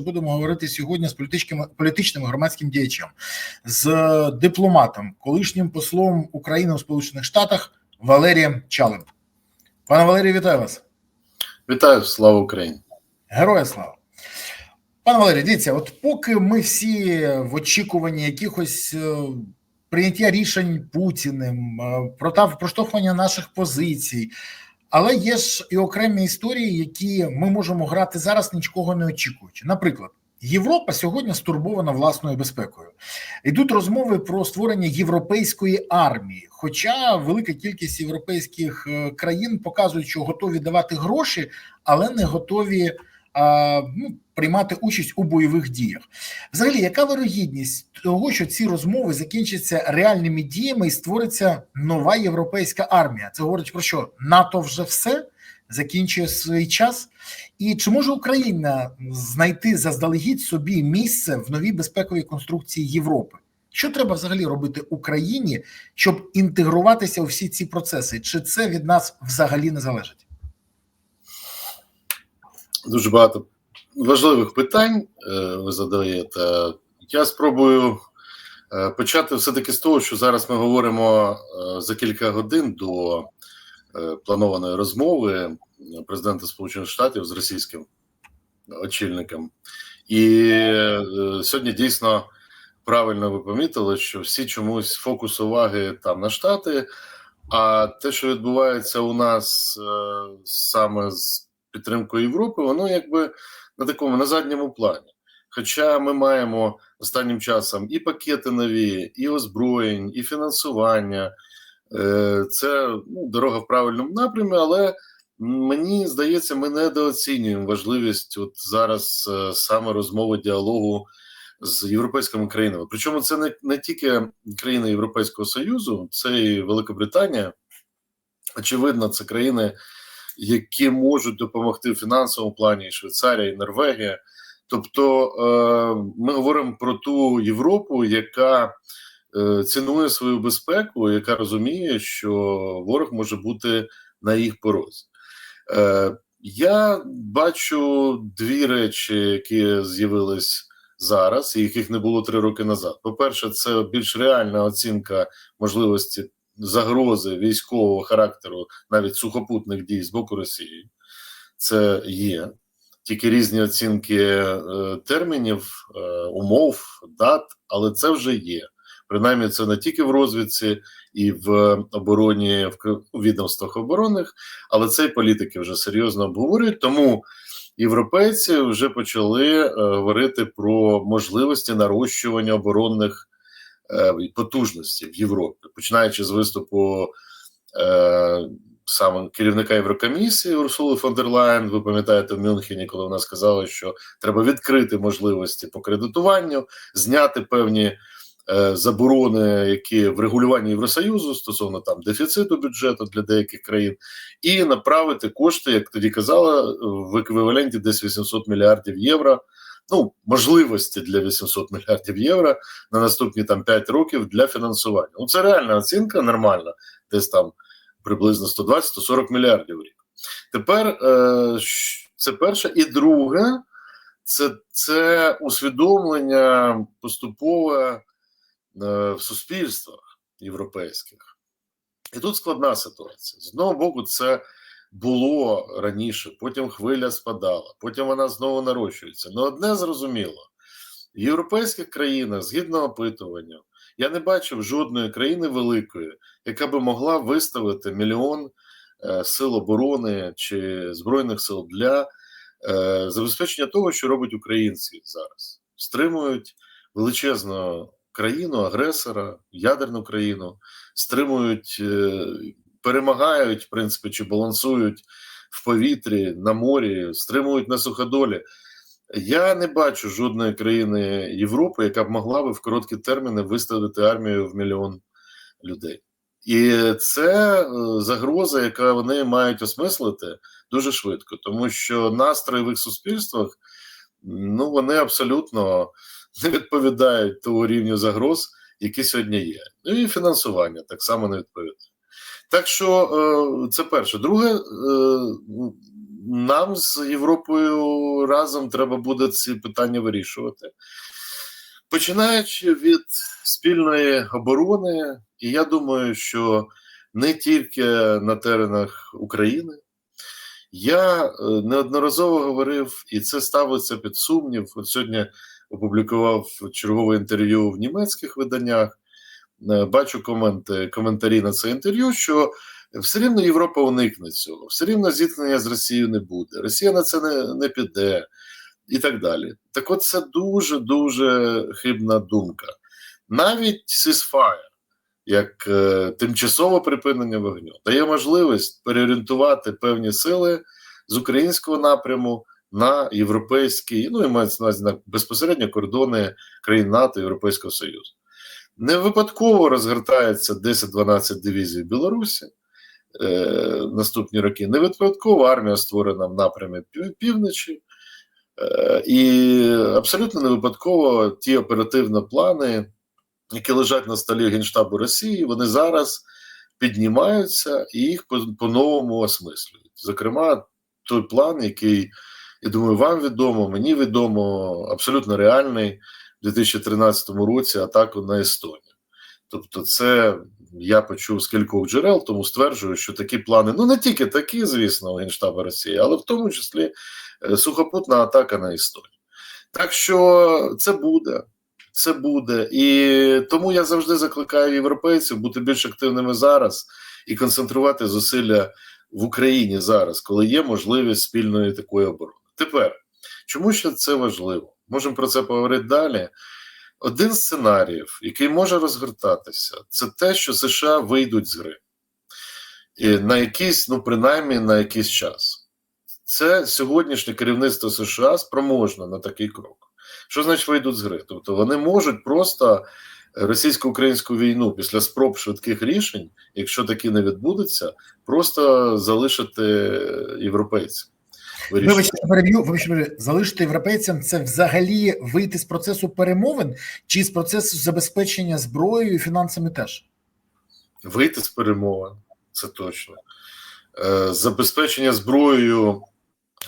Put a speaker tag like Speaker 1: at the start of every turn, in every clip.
Speaker 1: Будемо говорити сьогодні з політичним політичним громадським діячем, з дипломатом, колишнім послом України у Сполучених Штатах Валерієм Чалим. Пане Валерію, вітаю вас.
Speaker 2: Вітаю, слава Україні.
Speaker 1: Героя слава. Пане Валерію, дивіться, от поки ми всі в очікуванні якихось е, прийняття рішень Путіним, е, прота- проштовхування наших позицій, але є ж і окремі історії, які ми можемо грати зараз, нічого не очікуючи. Наприклад, Європа сьогодні стурбована власною безпекою. Йдуть розмови про створення європейської армії. Хоча велика кількість європейських е, країн показують, що готові давати гроші, але не готові ну, приймати участь у бойових діях. Взагалі, яка вирогідність того, що ці розмови закінчаться реальними діями і створиться нова європейська армія? Це говорить про що НАТО вже все закінчує свій час, і чи може Україна знайти заздалегідь собі місце в новій безпековій конструкції Європи? Що треба взагалі робити Україні, щоб інтегруватися у всі ці процеси? Чи це від нас взагалі не залежить?
Speaker 2: Дуже багато важливих питань е, ви задаєте. Я спробую е, почати все-таки з того, що зараз ми говоримо е, за кілька годин до планованої розмови президента Сполучених Штатів з російським очільником. І сьогодні дійсно правильно ви помітили, що всі чомусь фокус уваги там на Штати, а те, що відбувається у нас саме з підтримкою Європи, воно якби на такому на задньому плані. Хоча ми маємо останнім часом і пакети нові, і озброєнь, і фінансування. Е, Це ну, дорога в правильному напрямі, але мені здається, ми недооцінюємо важливість от зараз е, саме розмови діалогу з європейськими країнами. Причому це не, не тільки країни Європейського Союзу, це і Великобританія. Очевидно, це країни, які можуть допомогти в фінансовому плані Швейцарія і Норвегія. Тобто е, ми говоримо про ту Європу, яка е, цінує свою безпеку, яка розуміє, що ворог може бути на їх порозі. Е, Я бачу дві речі, які з'явились зараз, і яких не було три роки назад. По-перше, це більш реальна оцінка можливості загрози військового характеру, навіть сухопутних дій з боку Росії. Це є тільки різні оцінки е, термінів, е, умов, дат, але це вже є. Принаймні, це не тільки в розвідці і в обороні, в відомствах оборонних, але це і політики вже серйозно обговорюють. Тому європейці вже почали е, говорити про можливості нарощування оборонних е, потужностей в Європі, починаючи з виступу е, саме керівника Єврокомісії Урсули фон дер Лайен. Ви пам'ятаєте в Мюнхені, коли вона сказала, що треба відкрити можливості по кредитуванню, зняти певні е, заборони, які в регулюванні Євросоюзу стосовно там дефіциту бюджету для деяких країн, і направити кошти, як тоді казала, в еквіваленті десь 800 мільярдів євро. Ну, можливості для 800 мільярдів євро на наступні там 5 років для фінансування. Ну, це реальна оцінка, нормальна, десь там приблизно 120-140 мільярдів рік. Тепер е, це перше. І друге, це, це усвідомлення поступове е, в суспільствах європейських. І тут складна ситуація. З одного боку, це було раніше, потім хвиля спадала, потім вона знову нарощується. Ну, одне зрозуміло: в європейських країнах, згідно опитуванню, я не бачив жодної країни великої, яка би могла виставити мільйон е, сил оборони чи збройних сил для е, забезпечення того, що робить українці зараз. Стримують величезну країну, агресора, ядерну країну, стримують, е, перемагають, в принципі, чи балансують в повітрі, на морі, стримують на суходолі. Я не бачу жодної країни Європи, яка б могла би в короткі терміни виставити армію в мільйон людей. І це е, загроза, яка вони мають осмислити дуже швидко, тому що настрої в їх суспільствах ну вони абсолютно не відповідають того рівню загроз, які сьогодні є. Ну і фінансування так само не відповідає. Так що е, це перше. Друге, е, нам з Європою разом треба буде ці питання вирішувати. Починаючи від спільної оборони, і я думаю, що не тільки на теренах України. Я е, неодноразово говорив, і це ставиться під сумнів. От сьогодні опублікував чергове інтерв'ю в німецьких виданнях. Е, Бачу коменти, коментарі на це інтерв'ю, що все рівно Європа уникне цього, все рівно зіткнення з Росією не буде. Росія на це не, не піде і так далі. Так от це дуже дуже хибна думка. Навіть ceasefire, як е, тимчасове припинення вогню, дає можливість переорієнтувати певні сили з українського напряму на європейський, ну і мається на безпосередньо кордони країн НАТО Європейського Союзу. Не випадково розгортається 10-12 дивізій Білорусі е, наступні роки. Не випадково армія створена в напрямі півночі. Е, і абсолютно не випадково ті оперативні плани, які лежать на столі Генштабу Росії, вони зараз піднімаються і їх по- по-новому осмислюють. Зокрема, той план, який, я думаю, вам відомо, мені відомо, абсолютно реальний у 2013 році атаку на Естонію. Тобто, це я почув з кількох джерел, тому стверджую, що такі плани, ну не тільки такі, звісно, у Генштаба Росії, але в тому числі е, сухопутна атака на Естонію. Так що це буде. Це буде. І тому я завжди закликаю європейців бути більш активними зараз і концентрувати зусилля в Україні зараз, коли є можливість спільної такої оборони. Тепер, чому ще це важливо? Можемо про це поговорити далі. Один з сценаріїв, який може розгортатися, це те, що США вийдуть з гри і на якийсь, ну принаймні на якийсь час. Це сьогоднішнє керівництво США спроможне на такий крок. Що значить вийдуть з гри? Тобто вони можуть просто російсько-українську війну після спроб швидких рішень, якщо такі не відбудуться, просто залишити європейцям.
Speaker 1: Вибачте, переб'ю, вибачте, залишити європейцям це взагалі вийти з процесу перемовин чи з процесу забезпечення зброєю і фінансами теж.
Speaker 2: вийти з перемовин, це точно. Е, забезпечення зброєю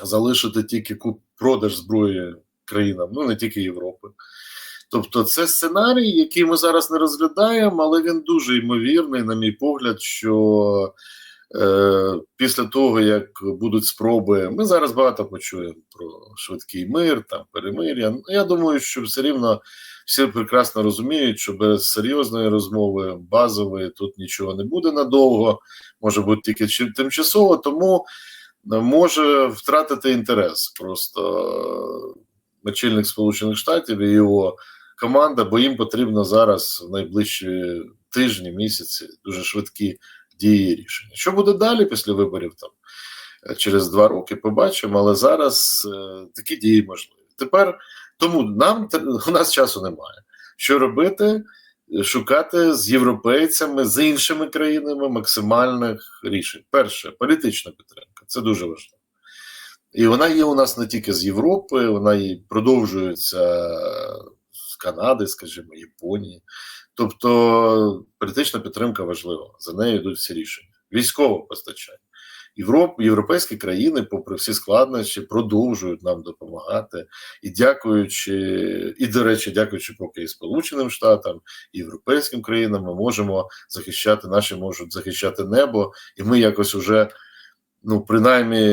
Speaker 2: залишити тільки куп продаж зброї країнам, ну не тільки Європи. Тобто, це сценарій, який ми зараз не розглядаємо, але він дуже ймовірний, на мій погляд, що після того, як будуть спроби, ми зараз багато почуємо про швидкий мир, там перемир'я. Ну, Я думаю, що все рівно всі прекрасно розуміють, що без серйозної розмови базової тут нічого не буде надовго, може бути тільки тимчасово, тому е, може втратити інтерес просто е, очільник Сполучених Штатів і його команда, бо їм потрібно зараз в найближчі тижні, місяці дуже швидкі дії рішення. Що буде далі після виборів там е, через два роки, побачимо, але зараз е, такі дії можливі. Тепер тому нам у нас часу немає. Що робити? Шукати з європейцями, з іншими країнами максимальних рішень. Перше, політична підтримка. Це дуже важливо. І вона є у нас не тільки з Європи, вона і продовжується з Канади, скажімо, Японії. Тобто політична підтримка важлива. За нею йдуть всі рішення. Військове постачання. Європ, європейські країни, попри всі складнощі, продовжують нам допомагати. І дякуючи, і до речі, дякуючи поки і Сполученим Штатам, і європейським країнам, ми можемо захищати наші можуть захищати небо, і ми якось уже, ну принаймні,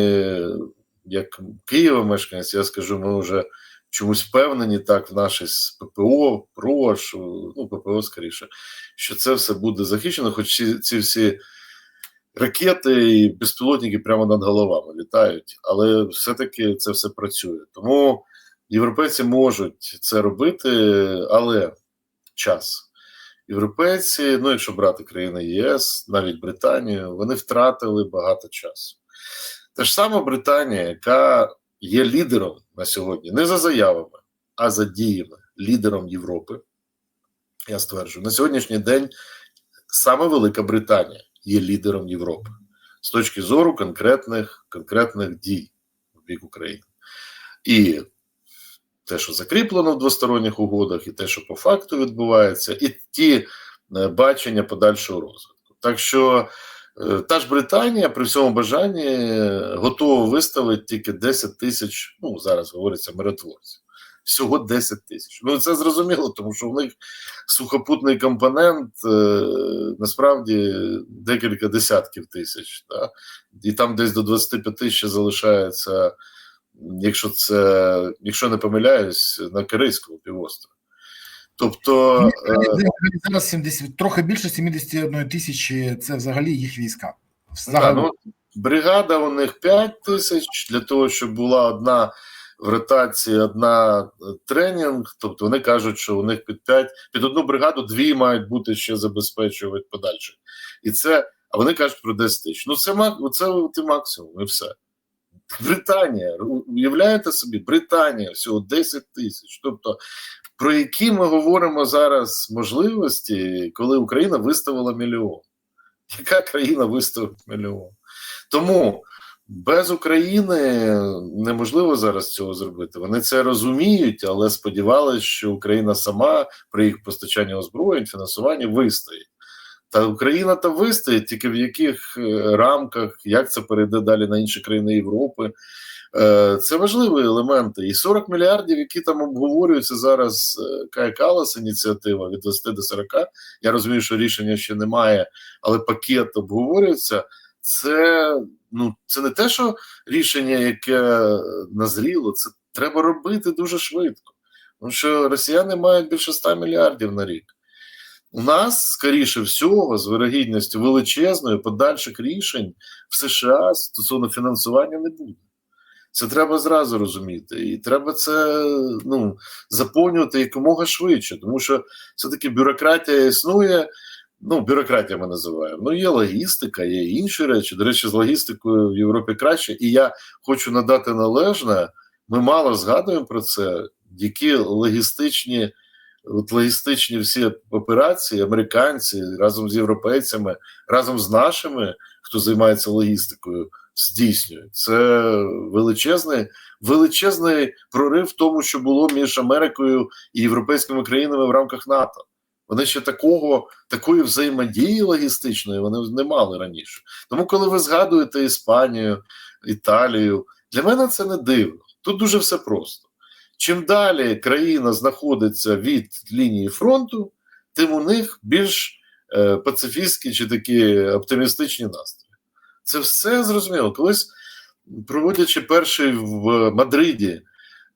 Speaker 2: як Києва мешканець, я скажу, ми вже чомусь впевнені так в нашій ППО, ПРО, що, ну ППО скоріше, що це все буде захищено, хоч ці, ці всі ракети і безпілотники прямо над головами літають, але все-таки це все працює. Тому європейці можуть це робити, але час. Європейці, ну якщо брати країни ЄС, навіть Британію, вони втратили багато часу. Те ж саме Британія, яка є лідером на сьогодні, не за заявами, а за діями, лідером Європи. Я стверджую, на сьогоднішній день саме Велика Британія є лідером Європи з точки зору конкретних, конкретних дій в бік України. І те, що закріплено в двосторонніх угодах, і те, що по факту відбувається, і ті е, бачення подальшого розвитку. Так що Та ж Британія при всьому бажанні е, готова виставити тільки 10 тисяч, ну зараз говориться миротворців. Всього 10 тисяч. Ну це зрозуміло, тому що в них сухопутний компонент е, насправді декілька десятків тисяч. Да? І там десь до 25 ще залишається, якщо це, якщо не помиляюсь, на Корейському півострові. Тобто. е,
Speaker 1: зараз 70, трохи більше 71 тисячі це взагалі їх війська.
Speaker 2: Так,
Speaker 1: Взагалі.
Speaker 2: ну, бригада у них 5 тисяч для того, щоб була одна в ротації, одна е, тренінг. Тобто вони кажуть, що у них під 5, під одну бригаду дві мають бути ще забезпечувати подальше. І це, а вони кажуть про 10 тисяч. Ну, це, це от максимум, і все. Британія, уявляєте собі, Британія всього 10 тисяч. Тобто, про які ми говоримо зараз можливості, коли Україна виставила мільйон? Яка країна виставить мільйон? Тому без України неможливо зараз цього зробити. Вони це розуміють, але сподівалися, що Україна сама при їх постачанні озброєнь, фінансуванні вистоїть. Та Україна та вистоїть, тільки в яких е, рамках, як це перейде далі на інші країни Європи. Е, Це важливі елементи. І 40 мільярдів, які там обговорюються зараз, е, Кая Калас ініціатива від 20 до 40. Я розумію, що рішення ще немає, але пакет обговорюється. Це ну це не те, що рішення, яке назріло, це треба робити дуже швидко. Тому що росіяни мають більше 100 мільярдів на рік. У нас, скоріше всього, з вирогідністю величезною подальших рішень в США стосовно фінансування не буде. Це треба зразу розуміти, і треба це ну, заповнювати якомога швидше, тому що все-таки бюрократія існує. Ну, бюрократія ми називаємо. Ну, є логістика, є інші речі. До речі, з логістикою в Європі краще. І я хочу надати належне. Ми мало згадуємо про це, які логістичні, от логістичні всі операції, американці разом з європейцями, разом з нашими, хто займається логістикою, здійснюють. Це величезний, величезний прорив в тому, що було між Америкою і європейськими країнами в рамках НАТО. Вони ще такого, такої взаємодії логістичної вони не мали раніше. Тому, коли ви згадуєте Іспанію, Італію, для мене це не дивно. Тут дуже все просто. Чим далі країна знаходиться від лінії фронту, тим у них більш е, пацифістські чи такі оптимістичні настрої. Це все зрозуміло. Колись, проводячи перший в Мадриді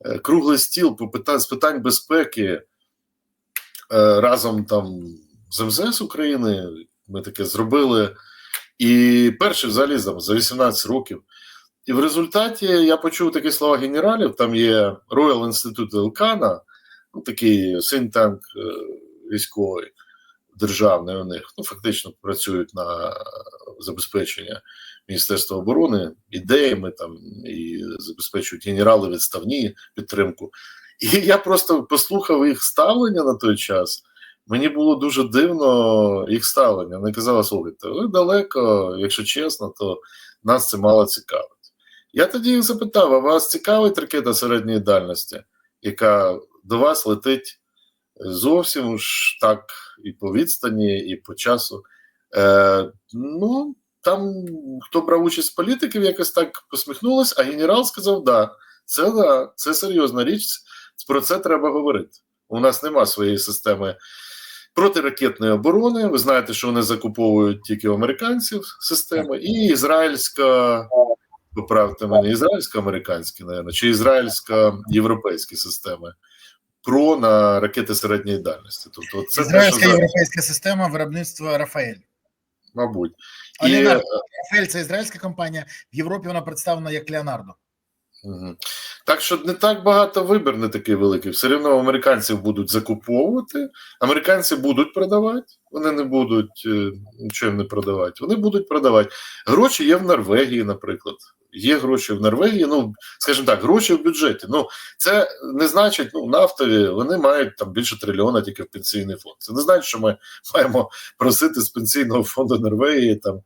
Speaker 2: е, круглий стіл по питань, з питань безпеки е, разом там з МЗС України, ми таке зробили. І перший взагалі за 18 років. І в результаті я почув такі слова генералів. Там є Royal Institute Елкана, ну, такий синтанк військовий, державний у них. Ну, фактично працюють на забезпечення Міністерства оборони ідеями там і забезпечують генерали відставні підтримку. І я просто послухав їх ставлення на той час. Мені було дуже дивно їх ставлення. Вони казали, слухайте, ви далеко, якщо чесно, то нас це мало цікавить. Я тоді їх запитав: а вас цікавить ракета середньої дальності, яка до вас летить зовсім ж так і по відстані, і по часу. Е, Ну, там хто брав участь з політиків, якось так посміхнулось, а генерал сказав: да, це да, це серйозна річ, про це треба говорити. У нас нема своєї системи протиракетної оборони. Ви знаєте, що вони закуповують тільки у американців системи, і ізраїльська, поправте мене, ізраїльсько-американські, наверное, чи ізраїльсько-європейські системи. Про на ракети середньої дальності. Тобто, це
Speaker 1: Ізраїльська
Speaker 2: те, що
Speaker 1: європейська система виробництва Рафаель.
Speaker 2: мабуть.
Speaker 1: А
Speaker 2: І,
Speaker 1: Рафаель це ізраїльська компанія, в Європі вона представлена як Леонардо.
Speaker 2: Угу. Так що не так багато вибір не такий великий. Все одно американців будуть закуповувати, американці будуть продавати, вони не будуть е, нічого їм не продавати. Вони будуть продавати. Гроші є в Норвегії, наприклад. Є гроші в Норвегії, ну скажімо так, гроші в бюджеті. Ну це не значить, ну нафтові вони мають там більше трильйона тільки в пенсійний фонд. Це не значить, що ми маємо просити з пенсійного фонду Норвегії там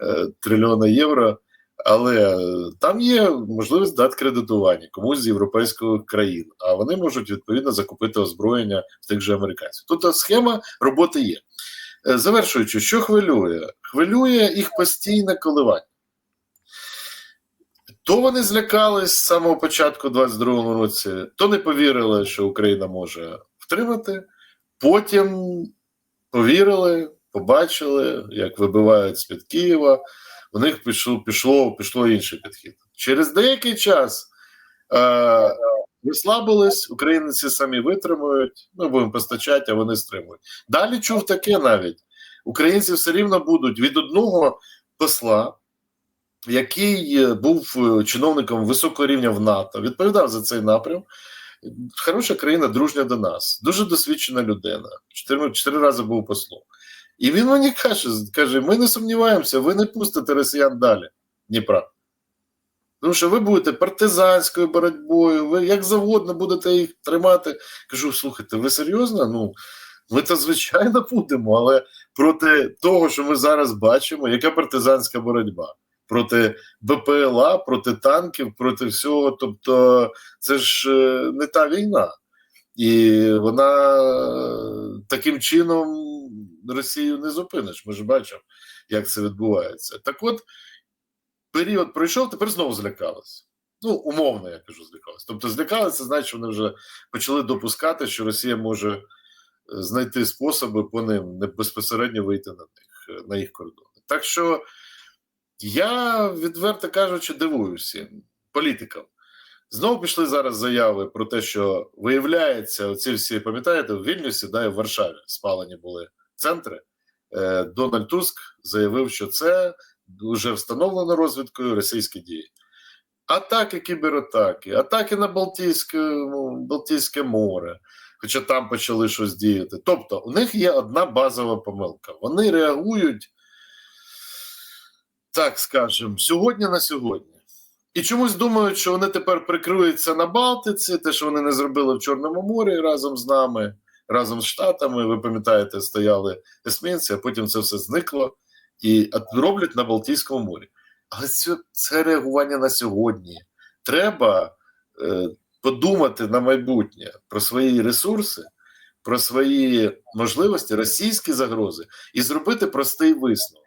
Speaker 2: е, трильйона євро. Але там є можливість дати кредитування комусь з європейських країн, а вони можуть відповідно закупити озброєння в тих же американців. Тобто схема роботи є. е, завершуючи, що хвилює? Хвилює їх постійне коливання. То вони злякались з самого початку 22-му році, то не повірили, що Україна може втримати. Потім повірили, побачили, як вибивають з-під Києва. У них пішло, пішло, пішло інший підхід. Через деякий час е, розслабились, українці самі витримують, ми будемо постачати, а вони стримують. Далі чув таке навіть. Українці все рівно будуть від одного посла, який е, був е, чиновником високого рівня в НАТО, відповідав за цей напрям. Хороша країна, дружня до нас, дуже досвідчена людина. Чотири, чотири рази був послом. І він мені каже: каже: ми не сумніваємося, ви не пустите росіян далі. Дніпра. Тому що ви будете партизанською боротьбою, ви як завгодно будете їх тримати. Кажу: слухайте, ви серйозно? Ну, ми то звичайно будемо, але проти того, що ми зараз бачимо, яка партизанська боротьба? Проти БПЛА, проти танків, проти всього. Тобто, це ж е, не та війна. І вона е, таким чином Росію не зупиниш. Ми ж бачимо, як це відбувається. Так от, період пройшов, тепер знову злякалися. Ну, умовно, я кажу, злякалися. Тобто, злякалися, значить, вони вже почали допускати, що Росія може е, знайти способи по ним не безпосередньо вийти на них, на їх кордони. Так що я, відверто кажучи, дивуюся політикам. Знову пішли зараз заяви про те, що виявляється, оці всі пам'ятаєте, в Вільнюсі, да, і в Варшаві спалені були центри. Е, Дональд Туск заявив, що це вже встановлено розвідкою російські дії. Атаки, кібератаки, атаки на Балтійське, ну, Балтійське море, хоча там почали щось діяти. Тобто, у них є одна базова помилка. Вони реагують, так скажемо, сьогодні на сьогодні. І чомусь думають, що вони тепер прикриються на Балтиці, те, що вони не зробили в Чорному морі разом з нами, разом з Штатами. Ви пам'ятаєте, стояли есмінці, а потім це все зникло і роблять на Балтійському морі. Але це, це реагування на сьогодні. Треба е, подумати на майбутнє про свої ресурси, про свої можливості, російські загрози, і зробити простий висновок.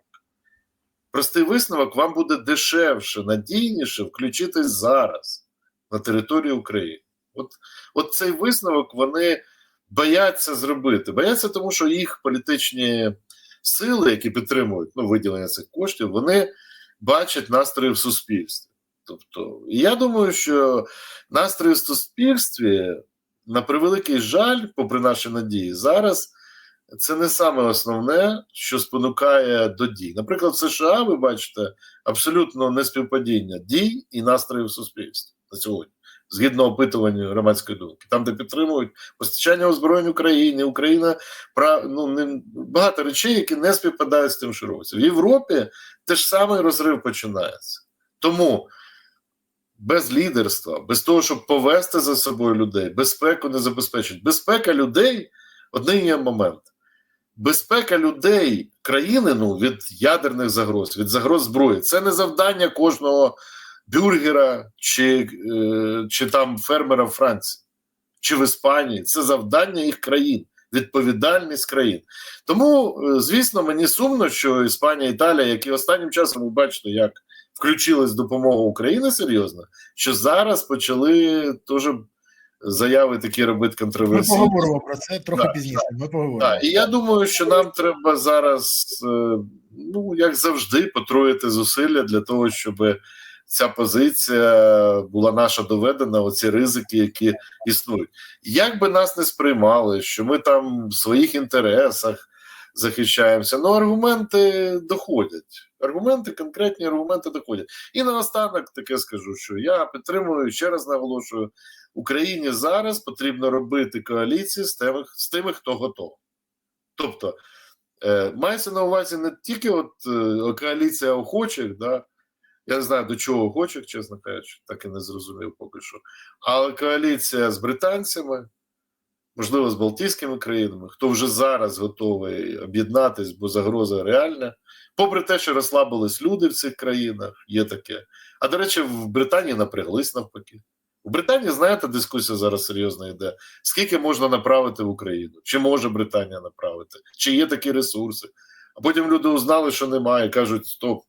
Speaker 2: Простий висновок вам буде дешевше, надійніше включитись зараз на територію України. От, от цей висновок вони бояться зробити. Бояться, тому що їх політичні сили, які підтримують ну, виділення цих коштів, вони бачать настрої в суспільстві. Тобто, я думаю, що настрої в суспільстві, на превеликий жаль, попри наші надії, зараз це не саме основне, що спонукає до дій. Наприклад, в США, ви бачите, абсолютно неспівпадіння дій і настроїв в суспільстві на сьогодні, згідно опитуванню громадської думки, там, де підтримують постачання озброєнь Україні, Україна ну, не, багато речей, які не співпадають з тим, що робиться. В Європі теж самий розрив починається. Тому без лідерства, без того, щоб повести за собою людей, безпеку не забезпечить. Безпека людей один є момент. Безпека людей країни ну, від ядерних загроз, від загроз зброї це не завдання кожного бюргера чи, е, чи там фермера в Франції чи в Іспанії. Це завдання їх країн, відповідальність країн. Тому, е, звісно, мені сумно, що Іспанія, Італія, які останнім часом ви бачите, як включились в допомогу України серйозно, що зараз почали теж заяви такі робити
Speaker 1: Ми поговоримо про це трохи
Speaker 2: Так,
Speaker 1: пізніше. Ми поговоримо.
Speaker 2: Так, і я думаю, що нам треба зараз, е, ну як завжди, потроїти зусилля для того, щоб ця позиція була наша доведена, оці ризики, які існують. Як би нас не сприймали, що ми там в своїх інтересах захищаємося, ну аргументи доходять. Аргументи, конкретні аргументи доходять. І наостанок таке скажу, що я підтримую ще раз наголошую: Україні зараз потрібно робити коаліції з тими, з тими хто готовий. Тобто е, мається на увазі не тільки от е, коаліція охочих, да, я не знаю до чого охочих, чесно кажучи, так і не зрозумів поки що. Але коаліція з британцями, можливо, з Балтійськими країнами, хто вже зараз готовий об'єднатись, бо загроза реальна. Попри те, що розслабились люди в цих країнах, є таке. А до речі, в Британії напряглись навпаки. У Британії, знаєте, дискусія зараз серйозно йде. Скільки можна направити в Україну? Чи може Британія направити? Чи є такі ресурси? А потім люди узнали, що немає, кажуть: стоп.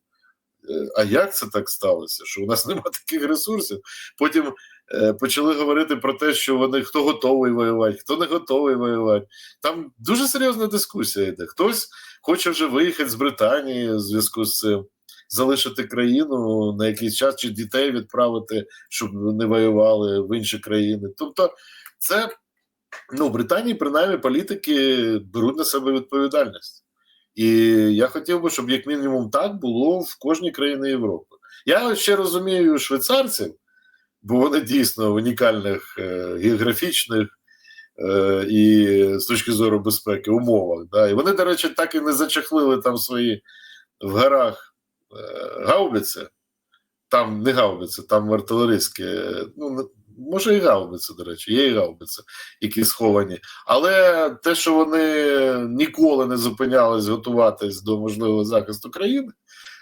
Speaker 2: е, А як це так сталося? Що у нас немає таких ресурсів? Потім е, почали говорити про те, що вони хто готовий воювати, хто не готовий воювати. Там дуже серйозна дискусія йде. Хтось хоче вже виїхати з Британії в зв'язку з цим, залишити країну на якийсь час чи дітей відправити, щоб не воювали в інші країни. Тобто, це ну, в Британії принаймні політики беруть на себе відповідальність. І я хотів би, щоб як мінімум так було в кожній країні Європи. Я ще розумію швейцарців, бо вони дійсно в унікальних е, географічних е, і з точки зору безпеки умовах. Да. І вони, до речі, так і не зачахлили там свої в горах гаубиці. Там не гаубиці, там артилерійські, е, ну, може, і гаубиці, до речі, є і гаубиці, які сховані. Але те, що вони ніколи не зупинялись готуватись до можливого захисту країни,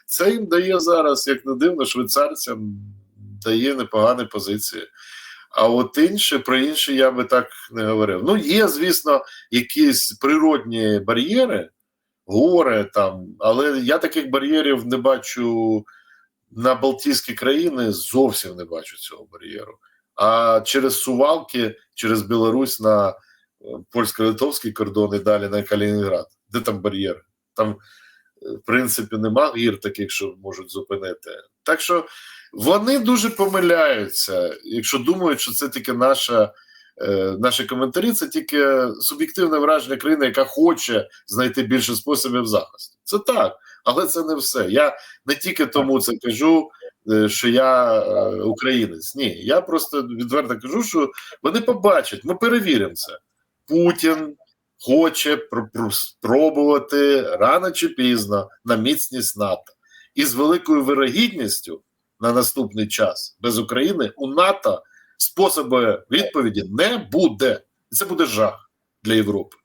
Speaker 2: це їм дає зараз, як не дивно, швейцарцям дає непогані позиції. А от інші, про інші я би так не говорив. Ну, є, звісно, якісь природні бар'єри, гори там, але я таких бар'єрів не бачу на Балтійські країни, зовсім не бачу цього бар'єру. А через Сувалки, через Білорусь на е, польсько-литовський кордон і далі на Калінінград. Де там бар'єри? Там, е, в принципі, нема гір таких, що можуть зупинити. Так що вони дуже помиляються, якщо думають, що це тільки наша. Е, Наші коментарі це тільки суб'єктивне враження країни, яка хоче знайти більше способів захисту. Це так, але це не все. Я не тільки тому це кажу, е, що я е, українець. Ні, я просто відверто кажу, що вони побачать, ми перевіримо це. Путін хоче пр- пр- спробувати рано чи пізно на міцність НАТО. І з великою вирогідністю на наступний час без України у НАТО способу відповіді не буде. І це буде жах для Європи.